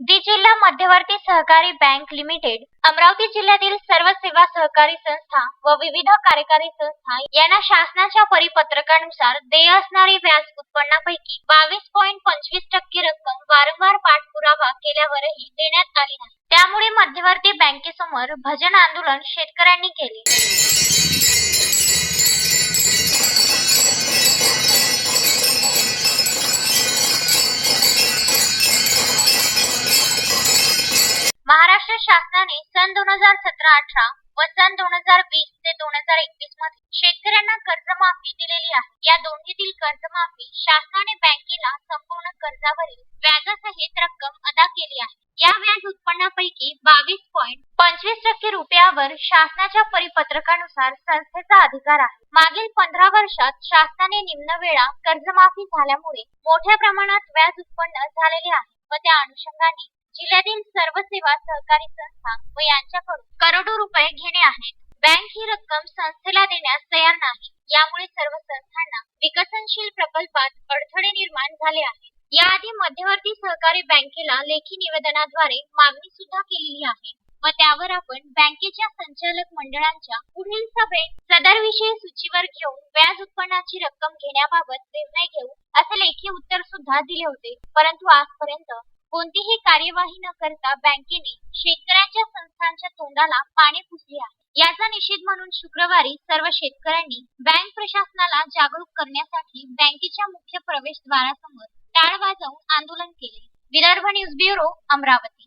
दी जिल्हा मध्यवर्ती सहकारी बँक लिमिटेड अमरावती जिल्ह्यातील सर्व सेवा सहकारी संस्था व विविध कार्यकारी संस्था यांना शासनाच्या परिपत्रकानुसार देय असणारी व्याज उत्पन्नापैकी बावीस पॉईंट पंचवीस टक्के रक्कम वारंवार पाठपुरावा केल्यावरही देण्यात आली नाही. त्यामुळे मध्यवर्ती बँकेसमोर भजन आंदोलन शेतकऱ्यांनी केले. महाराष्ट्र शासनाने सन दोन हजार सतरा अठरा व सन दोन हजार वीस ते दोन हजार एकवीसमध्ये शेतकऱ्यांना कर्जमाफी दिलेली आहे. या दोन्हीतील कर्जमाफी शासनाने बँकेला संपूर्ण कर्जावरील व्याजासहित रक्कम अदा केली आहे. या व्याज उत्पन्नापैकी बावीस पॉईंट पंचवीस टक्के रुपयावर शासनाच्या परिपत्रकानुसार संस्थेचा अधिकार आहे. मागील पंधरा वर्षात शासनाने निम्न वेळा कर्जमाफी झाल्यामुळे मोठ्या प्रमाणात व्याज उत्पन्न झालेले आहे व त्या अनुषंगाने जिल्ह्यातील सर्व सेवा सहकारी संस्था व यांच्याकडून करोडो रुपये घेणे आहेत. बँक ही रक्कम संस्थेला देण्यास तयार नाही. यामुळे सर्व संस्थांना विकसनशील प्रकल्पात अडथळे निर्माण झाले आहेत. याआधी मध्यवर्ती सहकारी बँकेला लेखी निवेदनाद्वारे मागणी सुद्धा केलेली आहे व त्यावर आपण बँकेच्या संचालक मंडळांच्या पुढील सभेत सदर विषय सूचीवर घेऊन व्याज उत्पन्नाची रक्कम घेण्याबाबत निर्णय घेऊ असे लेखी उत्तर सुद्धा दिले होते. परंतु आजपर्यंत कोणतीही कार्यवाही न करता बँकेने शेतकऱ्यांच्या संस्थांच्या तोंडाला पाणी पुसले आहे. याचा निषेध म्हणून शुक्रवारी सर्व शेतकऱ्यांनी बँक प्रशासनाला जागरूक करण्यासाठी बँकेच्या मुख्य प्रवेशद्वारासमोर टाळ वाजवून आंदोलन केले. Vidarbha news bureau Amravati.